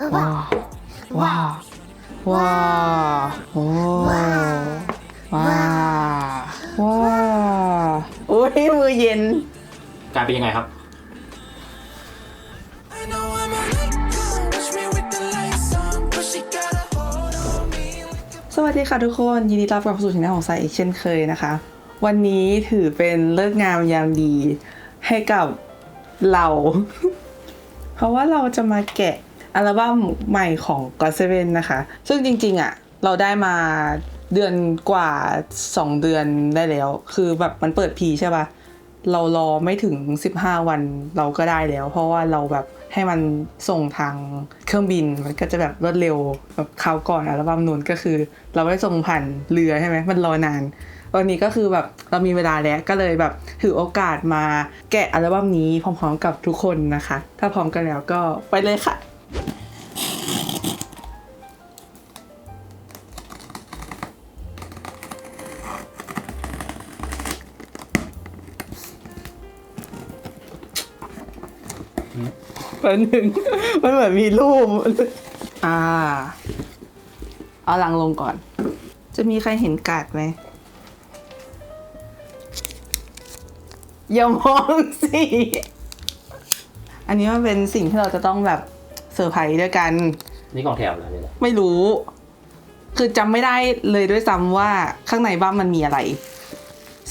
ว้าวว้าวว้าวโอ้ว้าวว้าวว้าวโอ้ยมือเย็นการเป็นยังไงครับ I know I'm a icon. Watch me with the lights on, but she got a hold on me. สวัสดีค่ะทุกคนยินดีต้อนรับเข้าสู่ช่องของสายอีกเช่นเคยนะคะ วันนี้ถือเป็นเลิกษ์งามยามดีให้กับเรา เพราะว่าเราจะมาแกะ อัลบั้มใหม่ของ God Seven นะคะ ซึ่งจริงๆอะ เราได้มาเดือนกว่า 2 เดือนได้แล้ว คือแบบมันเปิดพีใช่ปะเรารอไม่ถึง 15 วันเราก็ได้แล้ว เพราะว่าเราแบบให้มันส่งทางเครื่องบินมันก็จะแบบรวดเร็วแบบคราวก่อนอัลบั้มนู้นก็คือ เราไม่ส่งผ่านเรือใช่ไหมมันรอนานวันนี้ก็คือแบบเรามีเวลาแล้วก็เลยแบบถือโอกาสมาแกะอัลบั้มนี้พร้อมๆกับทุกคนนะคะ ถ้าพร้อมกันแล้วก็ไปเลยค่ะ เป็นหนึ่งมันเหมือนมีรูป อ่า เอาลังลงก่อน จะมีใครเห็นกาดไหม อย่ามองสิ อันนี้มันเป็นสิ่งที่เราจะต้องแบบ เซอร์ไพรส์ด้วยกัน นี่กล่องแถวเหรอเนี่ยนะไม่รู้ คือจำไม่ได้เลยด้วยซ้ำว่าข้างในบ้านมันมีอะไร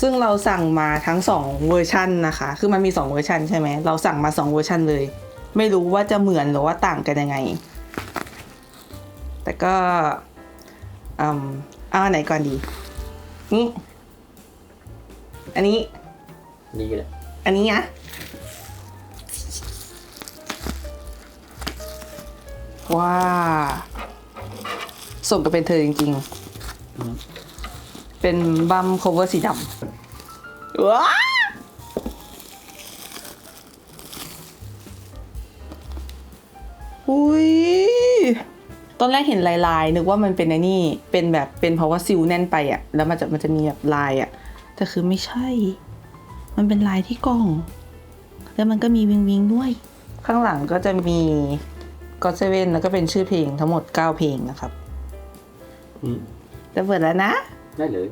ซึ่งเราสั่งมาทั้งสองเวอร์ชันนะคะ คือมันมีสองเวอร์ชันใช่ไหม เราสั่งมาสองเวอร์ชันเลย ไม่รู้ว่าจะเหมือนหรือว่าต่างกันยังไง แต่ก็อืมเอาอันไหนก่อนดี นี่ อันนี้นี่ก็ได้อันนี้นะ ว้าส่งกับเป็นเธอจริงๆ เป็นบัม cover สีดำว้าอุ้ยตอนแรกเห็นลายลายๆนึกว่ามันเป็นไอ้นี่ เป็นแบบเป็นเพราะว่าซิลแน่นไปอะแล้วมันจะมันจะมีแบบลายอะแต่คือไม่ใช่ มันเป็นลายที่กล่อง แล้วมันก็มีวิงวิงด้วย ข้างหลังก็จะมี God Seven แล้วก็เป็นชื่อเพลงทั้งหมด 9 เพลงนะครับอืมจะเปิดแล้วนะ ได้เลย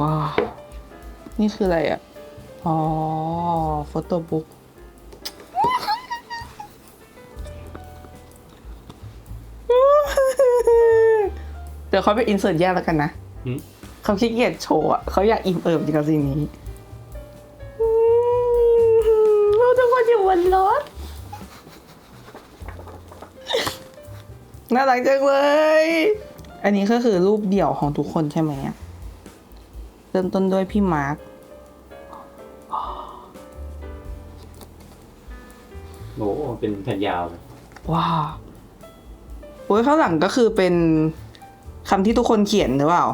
ว้าว นี่คืออะไรอะ อ๋อโฟโต้บุ๊กเดี๋ยวเขาไปอินเสิร์ตแยกแล้วกันนะ อืม เขาขี้เกียจโชว์อะเขาอยากอิ่มเอิบจริงกับสิ่งนี้อืมเราจะมาอยู่บนรถน่ารักจังเลย อันนี้ก็คือรูปเดี่ยวของทุกคนใช่ไหมอะเริ่มต้นด้วยพี่มาร์คโอ้โหเป็นแผ่นยาวเลยว้าวโอ้ยข้างหลังก็คือเป็นคำที่ทุกคนเขียนหรือเปล่า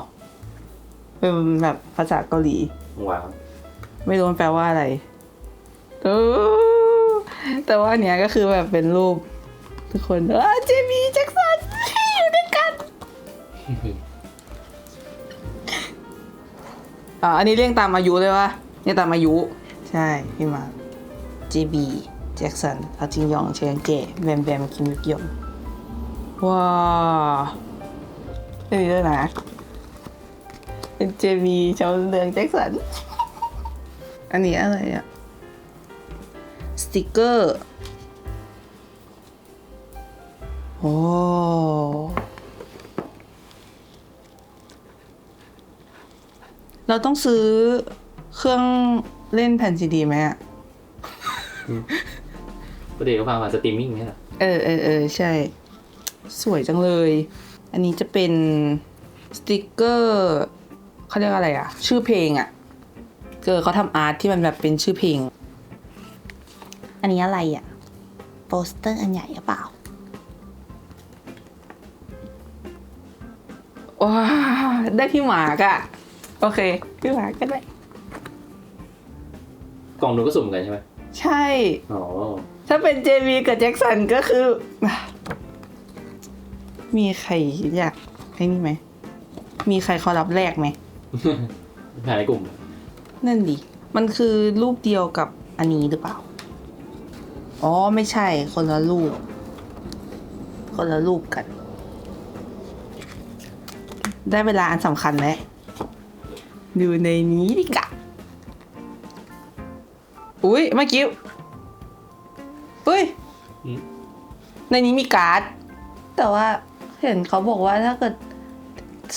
เป็นแบบภาษาเกาหลี ว้าวไม่รู้มันแปลว่าอะไรเออแต่ว่าอันเนี้ยก็คือแบบเป็นรูป ทุกคนเออเจมี่แจ็คสันอยู่ด้วยกันอ่าอันนี้เรียงตามอายุเลยวะเรียงตามอายุ ใช่ พี่มาเจบีแจ็คสันพาจิงยองเชนเจแบมแบมคิมยุกยองว้าวเอ้ยด้วยนะ เป็นเจบีชาวเรืองแจ็คสัน อันนี้อะไรอะสติกเกอร์โอ้เราต้องซื้อเครื่องเล่นแผ่นซีดีไหมอะก็เดี๋ยวฟังผ่านสตรีมมิ่งเนี่ยแหละเออเออเออใช่ สวยจังเลย อันนี้จะเป็นสติกเกอร์ เขาเรียกอะไรอะชื่อเพลงอะเกอเขาทำอาร์ตที่มันแบบเป็นชื่อเพลง อันนี้อะไรอะโปสเตอร์อันใหญ่หรือเปล่าว้าได้พี่หมากอะโอเค พี่หมากก็ได้กล่องนู้นก็สุ่มกันใช่ไหมใช่ อ๋อ ถ้าเป็นเจมีกับแจ็คสันก็คือ มีใครอยากให้นี่ไหม มีใครเขารับแรกไหม ภายในกลุ่ม นั่นดิ มันคือรูปเดียวกับอันนี้หรือเปล่า อ๋อไม่ใช่คนละรูป คนละรูปกัน ได้เวลาอันสำคัญแล้วดูในนี้ดิกะ อุ้ยเมื่อกี้อุ้ย อืม ในนี้มีการ์ด แต่ว่าเห็นเขาบอกว่าถ้าเกิด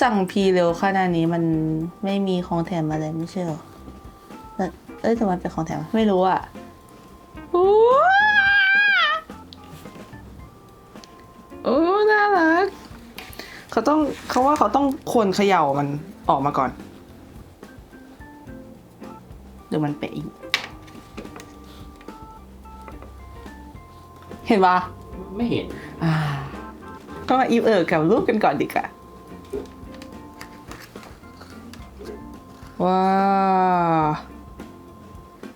สั่งพีเร็วขนาดนี้มันไม่มีของแถมอะไรไม่ใช่เหรอแต่เอ้ยแต่มันเป็นของแถมไม่รู้อะโอ้โอ้น่ารักเขาต้องเขาว่าเขาต้องคนเขย่ามันออกมาก่อนเดี๋ยวมันเปะอยู่เห็นปะไม่เห็น อ่า ก็มาอิวเอิร์กับรูปกันก่อนดีกว่า ว้าว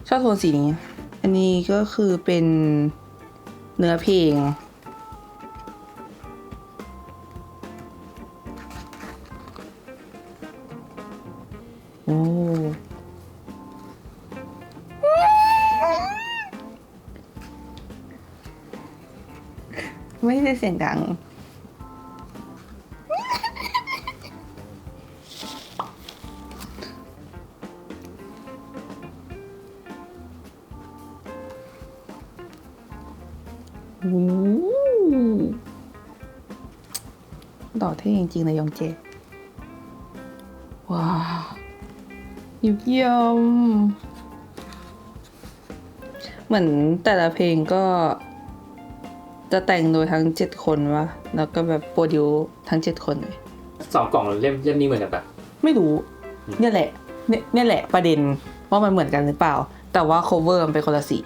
ชอบโทนสีนี้ อันนี้ก็คือเป็นเนื้อเพลง โอ้ไม่ได้เสียงดัง เท่จริงๆนะยองเจ ว้าวยิบยมเหมือนแต่ละเพลงก็ จะแต่งโดยทั้งเจ็ดคนวะแล้วก็แบบโปรดิวทั้งเจ็ดคนเลยสองกล่องเล่มเล่มนี้เหมือนกันปะไม่รู้ เนี่ยแหละ เนี่ยเนี่ยแหละประเด็นว่ามันเหมือนกันหรือเปล่า แต่ว่า cover มันเป็นคนละสี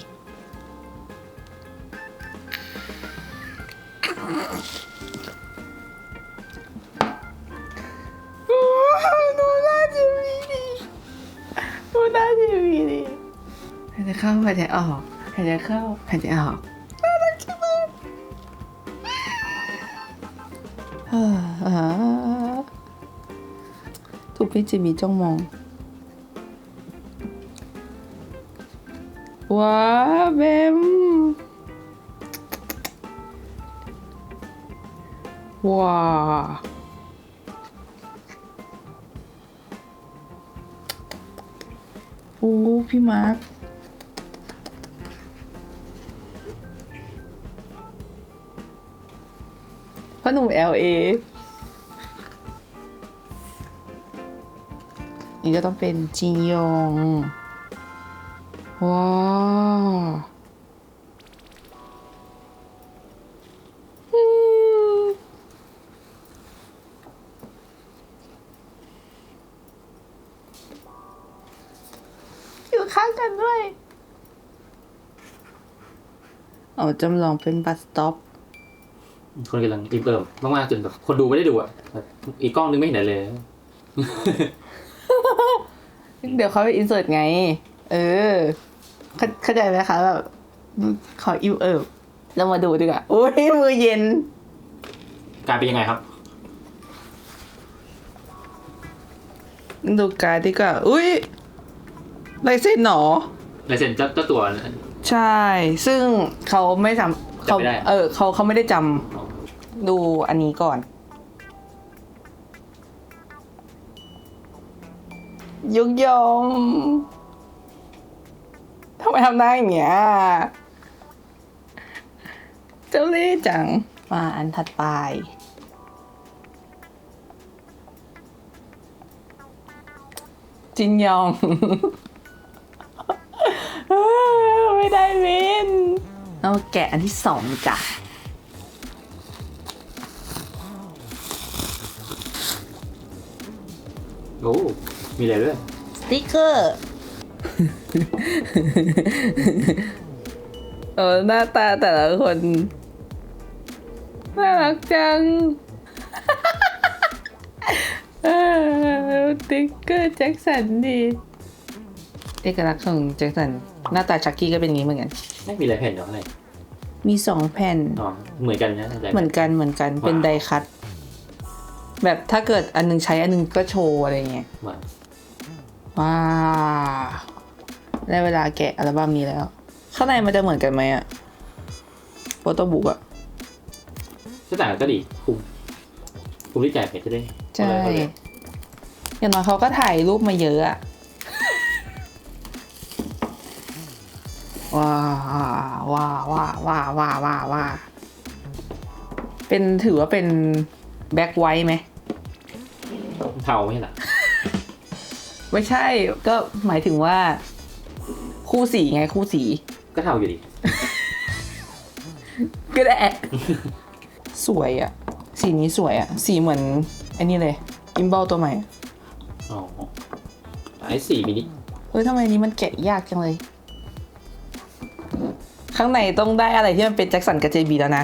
ใจเข้าหายใจออกน่ารักจังเลยฮ่าอ่าถูกพี่จิมีจ้องมอง ว้าเบมว้าโอ้พี่มาร์ค พ่อหนุ่ม LA นี่ก็ต้องเป็นจินยองว้าวอืมอยู่ข้างกันด้วย เอาจำลองเป็นบัสสต็อป คนกำลังอินเติมมากๆจนแบบคนดูไม่ได้ดูอะอีกกล้องนึงไม่เห็นอะไรเลย เดี๋ยวเขาไปอินเสิร์ตไง เออเข้าเข้าใจไหมคะแบบขออิวเอิบเรามาดูดีกว่าโอ้ยมือเย็นกลายเป็นยังไงครับ ดูการ์ดดีกว่า อุ้ยลายเส้นหนอลายเซ็นเจ้าเจ้าตัวนะใช่ ซึ่งเขาไม่ทำเขาจำไม่ได้เออเขาเขาไม่ได้จำ ดูอันนี้ก่อน ยุกยมทำไมทำได้อย่างเงี้ยเจ้าเล่ห์จัง มาอันถัดไป จินยอง ไม่ได้เว้นเอาแกะอันที่สองจ้ะ อ้มีอะไรด้วย สติ๊กเกอร์เออหน้าตาแต่ละคน น่ารักจังเออสติ๊กเกอร์แจ็คสันดีเอกลักษณ์ของแจ็คสัน หน้าตาชักกี้ก็เป็นอย่างนี้เหมือนกัน ไม่มีอะไรแผ่นหรออะไรมีสองแผ่น อ๋อ เหมือนกันนะแต่ เหมือนกันเหมือนกัน เป็นว้าว ไดคัต แบบถ้าเกิดอันหนึงใช้อันหนึงก็โชว์อะไรเงี้ยเหมือนว้าวได้เวลาแกะอัลบั้มนี้แล้ว ข้างในมันจะเหมือนกันไหมอะโฟโต้บุ๊กอะถ้าต่างกันก็ดีคุ้มคุ้มที่จ่ายไปจะได้ใช่เอาเลยอย่างน้อยเขาก็ถ่ายรูปมาเยอะอะว้าวว้าวว้าวว้าวว้าวว้าวว้าเป็นถือว่าเป็น แบ็คไวท์ไหมเทาไม่ใช่เหรอไม่ใช่ก็หมายถึงว่า คู่สีไงคู่สี ก็เทาอยู่ดี ก็ได้ สวยอะสีนี้สวยอะสีเหมือนอันนี้เลยกิมบอลตัวใหม่ อ๋อไอ้สี่มินิเฮ้ยทำไมอันนี้มันแกะยากจังเลย ข้างในต้องได้อะไรที่มันเป็นแจ็คสันกับเจบีแล้วนะ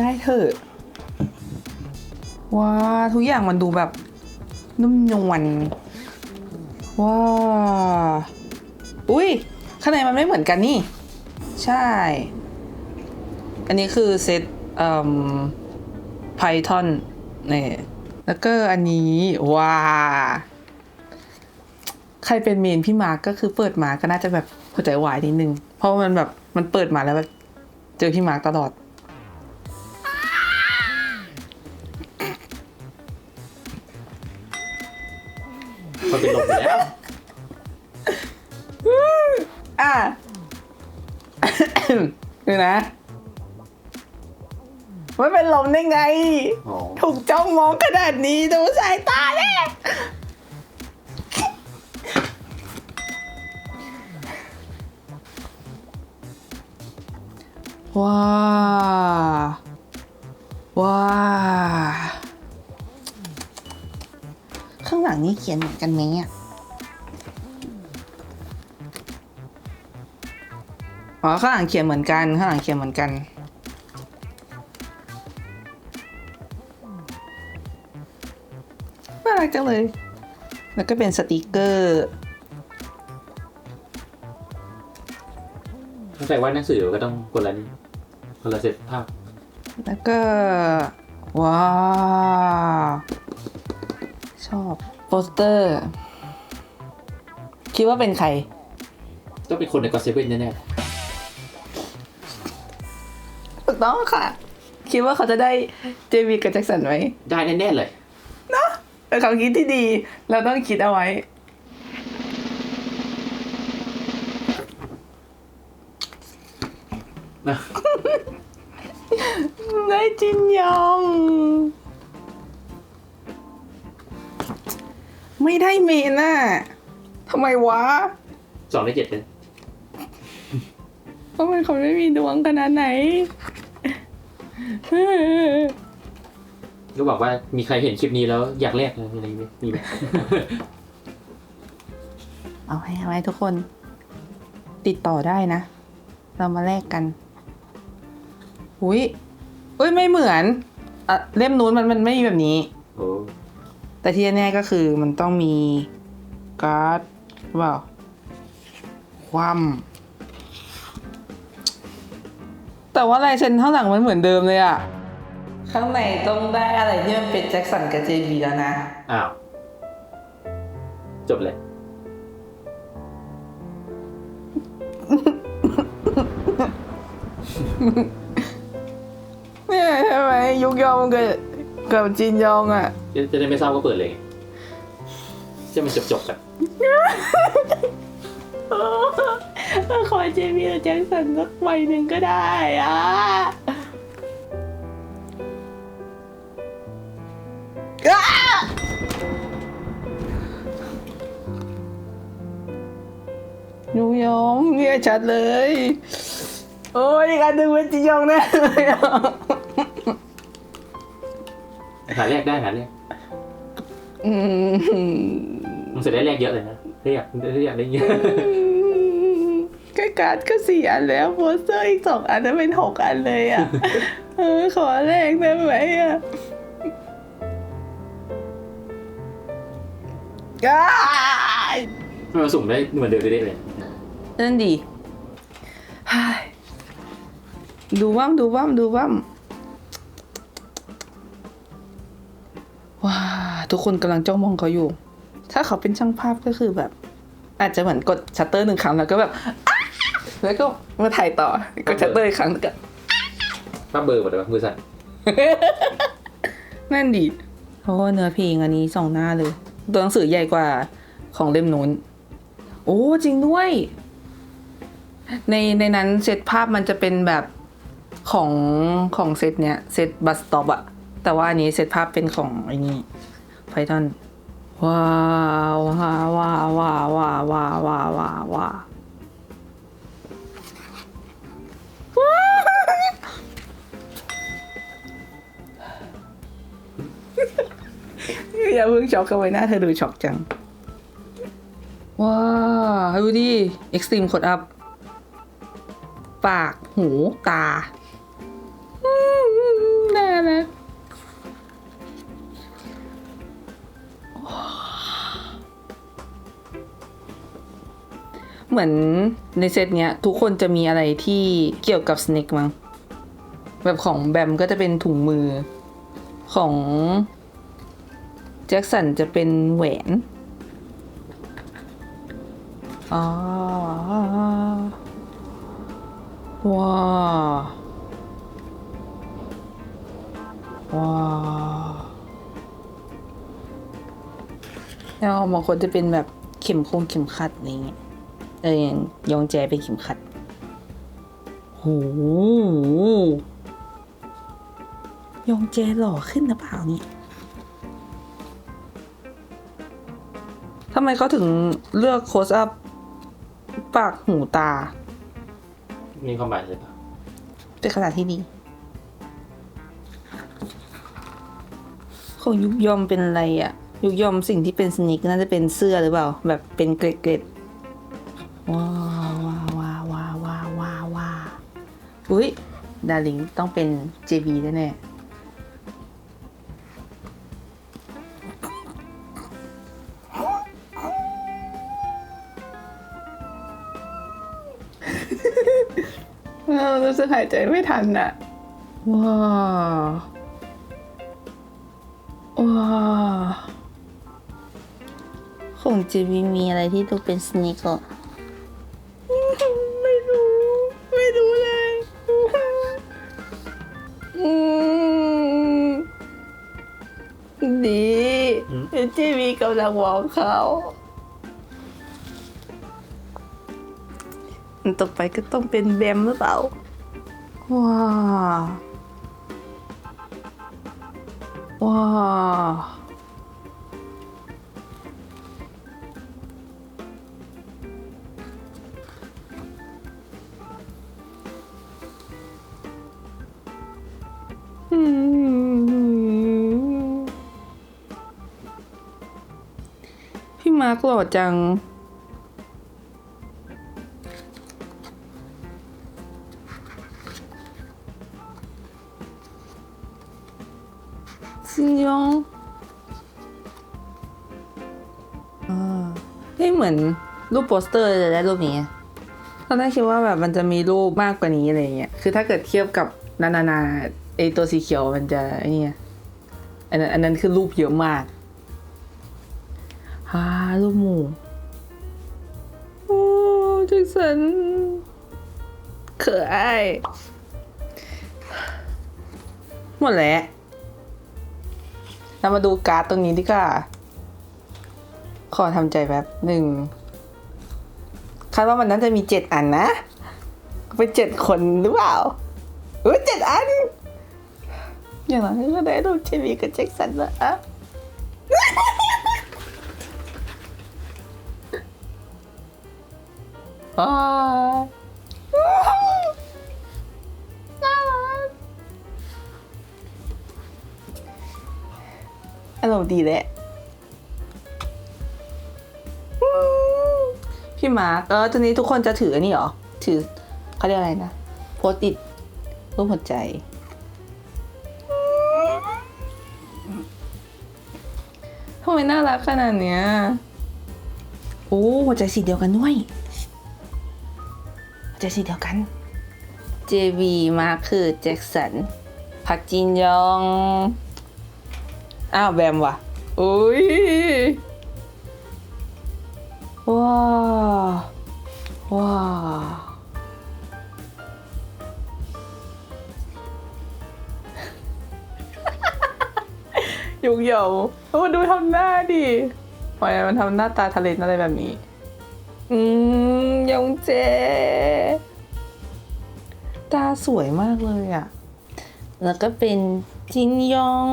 ได้เถอะ ว้าทุกอย่างมันดูแบบ นุ่มนวลว้าอุ้ยข้างในมันไม่เหมือนกันนี่ ใช่ อันนี้คือเซตเอ่อ Python นี่แล้วก็อันนี้ว้าใครเป็นเมนพี่มาร์กก็คือเปิดมาก็น่าจะแบบหัวใจวายนิดนึง เพราะว่ามันแบบมันเปิดมาแล้วแบบเจอพี่มาร์กตลอด ไม่เป็นลมได้ไง อ๋อถูกจ้องมองขนาดนี้ดูสายตาแน่ว้าว้าข้างหลังนี่เขียนเหมือนกันไหมอะอ๋อข้างหลังเขียนเหมือนกัน ข้างหลังเขียนเหมือนกัน รักจังเลย แล้วก็เป็นสติกเกอร์ตั้งแต่ว่าหนังสือก็ต้องคนละนี่คนละเซตภาพ แล้วก็ ว้าว ชอบโปสเตอร์ คิดว่าเป็นใคร ต้องเป็นคนในกอเซเว่นแน่ถูกต้องค่ะ คิดว่าเขาจะได้เจมีกับแจ็คสันไหมๆได้แน่ๆเลยเนาะ เป็นความคิดที่ดี เราต้องคิดเอาไว้นะได้จินยอง ไม่ได้เมนน่ะทำไมวะสองในเจ็ดเลยทำไมเขาไม่มีดวงขนาดไหน ก็บอกว่ามีใครเห็นคลิปนี้แล้วอยากแลกอะไรไหมมีไหมเอาให้เอาไว้ทุกคน ติดต่อได้นะ เรามาแลกกันอุ้ยอุ้ยไม่เหมือนอะเล่มนู้นมันมันไม่มีแบบนี้ โอ้แต่ที่แน่ๆก็คือมันต้องมีการ์ดหรือเปล่าความแต่ว่าลายเซ็นข้างหลังมันเหมือนเดิมเลยอะ ข้างในต้องได้อะไรที่มันเป็นแจ็คสันกับเจบีแล้วนะ อ้าว จบเลย เนี่ยใช่ไหมยุกยองกับกับจินยองอะจะจะได้ไม่เศร้าก็เปิดเลยไงจะมันจบจบๆกันขอเจบีกับแจ็คสันสักใบหนึ่งก็ได้อะ ยุกยองเนี่ยชัดเลย โอ้ยอีกอันหนึ่งเป็นจินยองแน่เลยอะหาแรกได้หาแรกอืมมันเสร็จได้แรกเยอะเลยนะเรียกเรียกได้เยอะก็การ์ดก็สี่อันแล้วโปสเตอร์อีกสองอันนั้นเป็นหกอันเลยอะเออขอแรกได้ไหมอะ อ้ายมันมาสุ่มได้เหมือนเดิมได้เลยนั่นดีเฮ้ยดูบ้ามดูบ้ามดูบ้ามว้าทุกคนกำลังจ้องมองเขาอยู่ ถ้าเขาเป็นช่างภาพก็คือแบบ อาจจะเหมือนกดชัตเตอร์หนึ่งครั้งแล้วก็แบบอ๊ะแล้วก็มาถ่ายต่อกดชัตเตอร์อีกครั้งแล้วก็ ป้าเบอร์หมดเลยวะมือสั่นนั่นดีเพราะว่าเนื้อเพลงอันนี้สองหน้าเลย ตัวหนังสือใหญ่กว่าของเล่มนู้น โอ้จริงด้วย ในในนั้นเซตภาพมันจะเป็นแบบของของเซตเนี้ยเซตบัสต็อปอะแต่ว่าอันนี้เซตภาพเป็นของไอ้นี่ไพทอนว้าวว้าวว้าวว้าวว้าวว้าวว้าว อย่าเพิ่งช็อกกันไว้หน้าเธอดูช็อกจัง ว้าวดูดิ extreme close up ปาก หู ตาน่ารักเหมือนในเซตเนี้ย ทุกคนจะมีอะไรที่เกี่ยวกับสเน็กมั้งแบบของแบมก็จะเป็นถุงมือของ แจ็คสันจะเป็นแหวนอ่าว้าวว้าวแล้วบางคนจะเป็นแบบเข็มคงเข็มขัดอะไรเงี้ยเออย่างยองแจเป็นเข็มขัดโหยองแจหล่อขึ้นหรือเปล่าเนี่ยำไมเขาถึงเลือกโคสอัพปากหูตา มีความหมายเลยปะเป็นขนาดที่ดีของยุกยอมเป็นอะไรอะยุกยอมสิ่งที่เป็นสนิกน่าจะเป็นเสื้อหรือเปล่า แบบเป็นเกล็ดๆว้าวว้าวว้าวว้าวว้าวว้าวว้าวอุ้ยดาริงต้องเป็น JB แน่ๆ หายใจไม่ทันอะว้าวว้าวของจีบีมีอะไรที่ดูเป็นสเนิกอะไม่รู้ ไม่รู้เลยอืมดีจีบีกำลังมองเขาอันต่อไปก็ต้องเป็นแบมหรือเปล่า 哇哇！嗯，พี่มาร์กโกรธจัง อ่าเฮ้ยเหมือนรูปโปสเตอร์เลยนะรูปนี้ตอนแรกคิดว่าแบบมันจะมีรูปมากกว่านี้อะไรเงี้ย คือถ้าเกิดเทียบกับนานานาไอตัวสีเขียวมันจะไอเนี่ยอันนั้นอันนั้นคือรูปเยอะมากฮ่ารูปหมู่โอ้แจ็คสันเขินไอายหมดแล้วเรามาดูการ์ดตรงนี้ดีกว่า ขอทำใจแป๊บหนึ่งคาดว่ามันน่าจะมีเจ็ดอันนะ เป็นเจ็ดคนหรือเปล่าเออเจ็ดอัน อย่างนั้นก็ได้รูปเจมี่กับแจ็คสันแล้วอะอ่าน่ารักอารมณ์ดีแหละ พี่มาร์คเออตอนนี้ทุกคนจะถืออันนี่เหรอ ถือเขาเรียกอะไรนะ โพสต์ติดรูปหัวใจ ทำไมน่ารักขนาดเนี้ย โอ้หัวใจสีเดียวกันด้วย หัวใจสีเดียวกัน JB มาคือแจ็คสัน พักจินยอง อ้าวแบมว่ะ อุ้ย ว้าวว้าวยุกเหยาโอ้ดูทำหน้าดิทำไมมันทำหน้าตาทะเลนอะไรแบบนี้ อืมยองเจ ตาสวยมากเลยอะแล้วก็เป็นจินยอง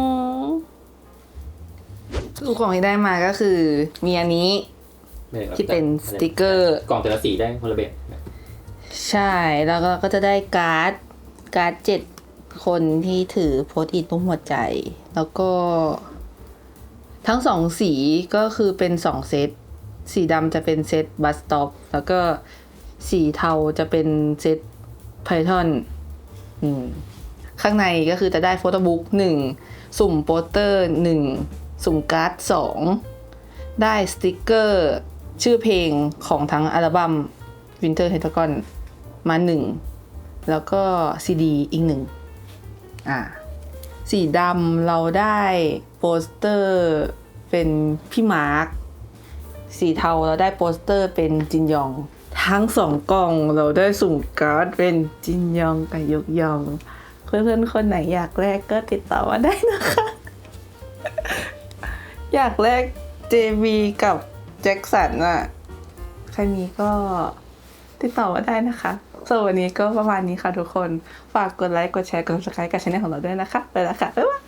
ลูกของที่ได้มาก็คือ มีอันนี้ไม่ได้ครับ ที่เป็นสติกเกอร์ กล่องแต่ละสีได้คนละแบบใช่แล้วก็ก็จะได้การ์ดการ์ดเจ็ดคนที่ถือโพสต์อิทรูปหัวใจ แล้วก็ ทั้งสองสีก็คือเป็นสองเซต สีดำจะเป็นเซตบัสต็อปแล้วก็สีเทาจะเป็นเซตไพทอนอืมข้างในก็คือจะได้โฟโต้บุ๊กหนึ่งสุ่มโปสเตอร์หนึ่งสุ่มการ์ดสองได้สติกเกอร์ ชื่อเพลงของทั้งอัลบั้ม Winter h e t a g o n มาหนึ่ง แล้วก็ซีดีอีกหนึ่งอ่าสีดำเราได้โปสเตอร์เป็นพี่มาร์ค สีเทาเราได้โปสเตอร์เป็นจินยอง ทั้งสองกล่องเราได้สุ่มการ์ดเป็นจินยองกับยกยอง เพื่อนๆคนไหนอยากแลกก็ติดต่อมาได้นะคะ อยากแลก JB กับ แจ็คสันอะใครมีก็ติดต่อมาได้นะคะส่วนวันนี้ก็ประมาณนี้ค่ะทุกคน ฝากกดไลค์ กดแชร์ กด subscribe กับช่องของเราด้วยนะคะ ไปแล้วค่ะ บ๊ายบาย